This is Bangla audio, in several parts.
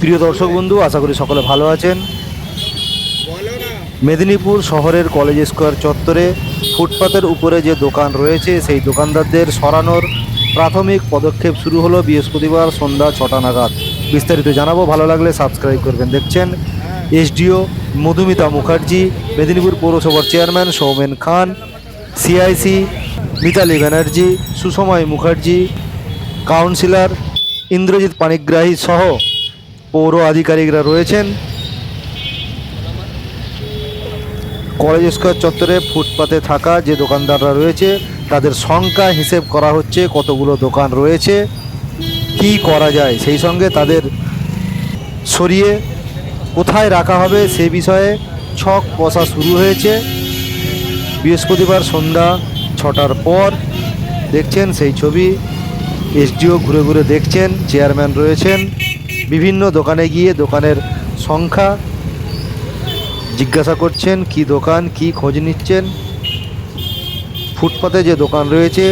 প্রিয় দর্শক বন্ধু, আশা করি সকলে ভালো আছেন। মেদিনীপুর শহরের কলেজ স্কোয়ার চত্বরে ফুটপাতের উপরে যে দোকান রয়েছে, সেই দোকানদারদের সরানোর প্রাথমিক পদক্ষেপ শুরু হলো বৃহস্পতিবার সন্ধ্যা ছটা নাগাদ। বিস্তারিত জানাব, ভালো লাগলে সাবস্ক্রাইব করবেন। দেখছেন এসডিও মধুমিতা মুখার্জি, মেদিনীপুর পৌরসভার chairman Soumen Khan, CIC Mitali Banerjee Susamay Mukherjee, councillor Indrajit Panigrahi সহ পৌর আধিকারিকরা রয়েছেন। কলেজ স্কোয়ার চত্বরে ফুটপাতে থাকা যে দোকানদাররা রয়েছে, তাদের সংখ্যা হিসেব করা হচ্ছে, কতগুলো দোকান রয়েছে, কি করা যায়, সেই সঙ্গে তাদের সরিয়ে কোথায় রাখা হবে, সে বিষয়ে ছক বসা শুরু হয়েছে। বৃহস্পতিবার সন্ধ্যা ছটার পর দেখছেন সেই ছবি, এসডিও ঘুরে ঘুরে দেখছেন, চেয়ারম্যান রয়েছেন। বিভিন্ন দোকানে গিয়ে দোকানের সংখ্যা জিজ্ঞাসা করছেন, কি দোকান, কি খোঁজ নিচ্ছেন। ফুটপাতে যে দোকান রয়েছে,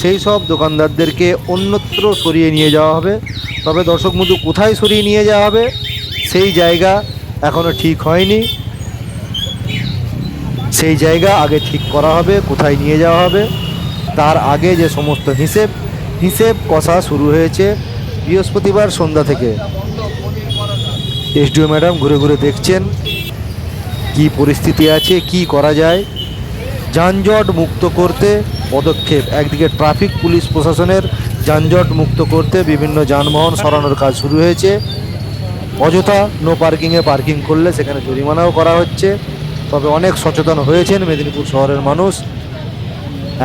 সেই সব দোকানদারদেরকে অন্যত্র সরিয়ে নিয়ে যাওয়া হবে। তবে দর্শক বন্ধু কোথায় সরিয়ে নিয়ে যাওয়া হবে? সেই জায়গা এখনও ঠিক হয়নি। সেই জায়গা আগে ঠিক করা হবে, কোথায় নিয়ে যাওয়া হবে? তার আগে যে সমস্ত হিসেব হিসেব কষা শুরু হয়েছে। বৃহস্পতিবার সন্ধ্যা থেকে। এসডিও ম্যাডাম ঘুরে ঘুরে দেখছেন কি পরিস্থিতি আছে, কি করা যায়। যানজট মুক্ত করতে পদক্ষেপ, একদিকে ট্রাফিক, পুলিশ প্রশাসনের যানজট মুক্ত করতে বিভিন্ন যানবাহন সরানোর কাজ শুরু হয়েছে। অযথা নো পার্কিংয়ে পার্কিং করলে সেখানে জরিমানাও করা হচ্ছে। তবে অনেক সচেতন হয়েছেন মেদিনীপুর শহরের মানুষ।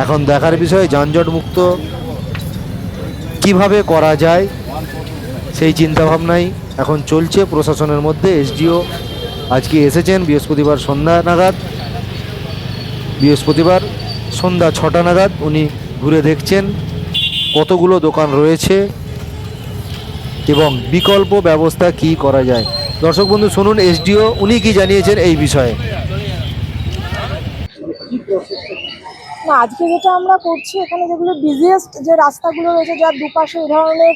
এখন দেখার বিষয়, যানজট মুক্ত কীভাবে করা যায় সেই চিন্তাভাবনাই এখন চলছে প্রশাসনের মধ্যে। এসডিও আজকে এসেছেন, বৃহস্পতিবার সন্ধ্যা নাগাদ। বৃহস্পতিবার সন্ধ্যা ছটা নাগাদ উনি ঘুরে দেখছেন কতগুলো দোকান রয়েছে এবং বিকল্প ব্যবস্থা কি করা যায়। দর্শক বন্ধু, শুনুন, এসডিও উনি কি জানিয়েছেন এই বিষয়ে। না, আজকে যেটা আমরা করছি, এখানে যেগুলো বিজিয়েস্ট যে রাস্তাগুলো রয়েছে, যার দুপাশে এই ধরনের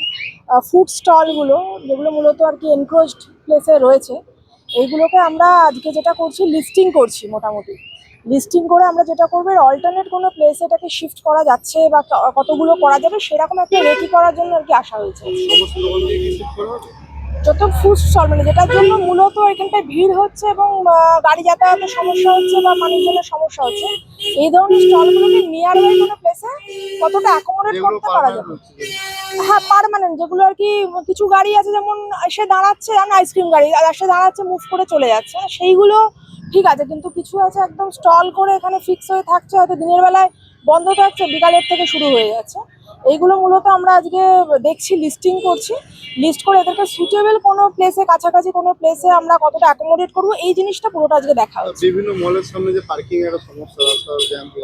ফুড স্টলগুলো যেগুলো মূলত আর কি এনক্রোচড প্লেসে রয়েছে, এইগুলোকে আমরা আজকে যেটা করছি লিস্টিং করছি মোটামুটি। লিস্টিং করে আমরা যেটা করব অল্টারনেট কোনো প্লেসে এটাকে শিফট করা যাচ্ছে বা কতগুলো করা যাবে, সেরকম একটা রেডি করার জন্য আর কি আসা হয়েছে। যত ফুড স্টল মানে যেটার জন্য মূলত এখানটায় ভিড় হচ্ছে এবং গাড়ি যাতায়াতের সমস্যা হচ্ছে বা মানুষজনের সমস্যা হচ্ছে এই ধরনের স্টলগুলোকে নিয়ার বাই কোনো প্লেসে কতটা অ্যাকোমোডেট করতে পারা যাবে হ্যাঁ পার্মানেন্ট যেগুলো আর কি কিছু গাড়ি আছে যেমন এসে দাঁড়াচ্ছে যেমন আইসক্রিম গাড়ি আর এসে দাঁড়াচ্ছে মুভ করে চলে যাচ্ছে সেইগুলো ঠিক আছে কিন্তু কিছু আছে একদম স্টল করে এখানে ফিক্স হয়ে থাকছে হয়তো দিনের বেলায় বন্ধ থাকছে বিকালের থেকে শুরু হয়ে যাচ্ছে। এইগুলো মূলত আমরা আজকে দেখছি লিস্টিং করছি। লিস্ট করে এদেরকে সুটেবল কোনো প্লেসে কাছাকাছি কোনো প্লেসে আমরা কতটা অ্যাকোমোডেট করব এই জিনিসটা পুরোটা আজকে দেখা হচ্ছে বিভিন্ন মলের সামনে যে পার্কিং এর সমস্যা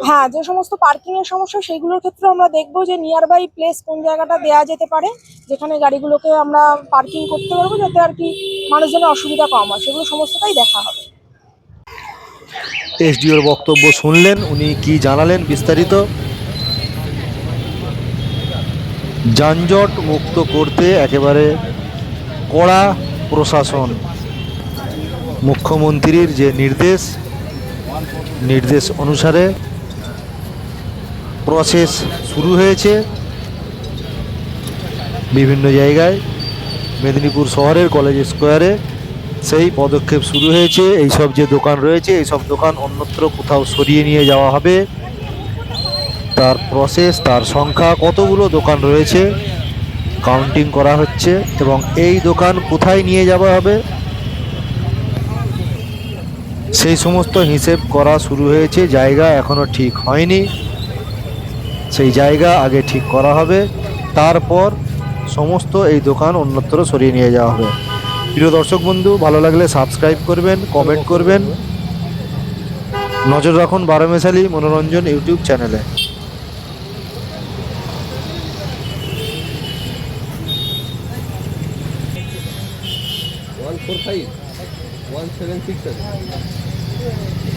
হ্যাঁ যে সমস্ত পার্কিং এর সমস্যা সেইগুলোর ক্ষেত্রে আমরা দেখব যে নিয়ার বাই প্লেস কোন জায়গাটা দেয়া যেতে পারে যেখানে গাড়িগুলোকে আমরা পার্কিং করতে পারব যাতে আর কি মানুষজনের অসুবিধা কম হয়। সেগুলো সমস্তটাই দেখা হবে। এসডিওর বক্তব্য শুনলেন উনি কি জানালেন বিস্তারিত? যানজট মুক্ত করতে একেবারে কড়া প্রশাসন, মুখ্যমন্ত্রীর যে নির্দেশ নির্দেশ অনুসারে প্রসেস শুরু হয়েছে। বিভিন্ন জায়গায়, মেদিনীপুর শহরের কলেজ স্কোয়ারে সেই পদক্ষেপ শুরু হয়েছে। এই সব যে দোকান রয়েছে এই সব দোকান অন্যত্র কোথাও সরিয়ে নিয়ে যাওয়া হবে। তার প্রসেস তার সংখ্যা, কতগুলো দোকান রয়েছে কাউন্টিং করা হচ্ছে, এবং এই দোকান কোথায় নিয়ে যাওয়া হবে, সেই সমস্ত হিসেব করা শুরু হয়েছে, জায়গা এখনও ঠিক হয়নি, সেই জায়গা আগে ঠিক করা হবে, তারপর সমস্ত এই দোকান অন্যত্র সরিয়ে নিয়ে যাওয়া হবে। প্রিয় দর্শক বন্ধু, ভালো লাগলে সাবস্ক্রাইব করবেন কমেন্ট করবেন। নজর রাখুন বারোমেশালি মনোরঞ্জন ইউটিউব চ্যানেলে। Four five one seven six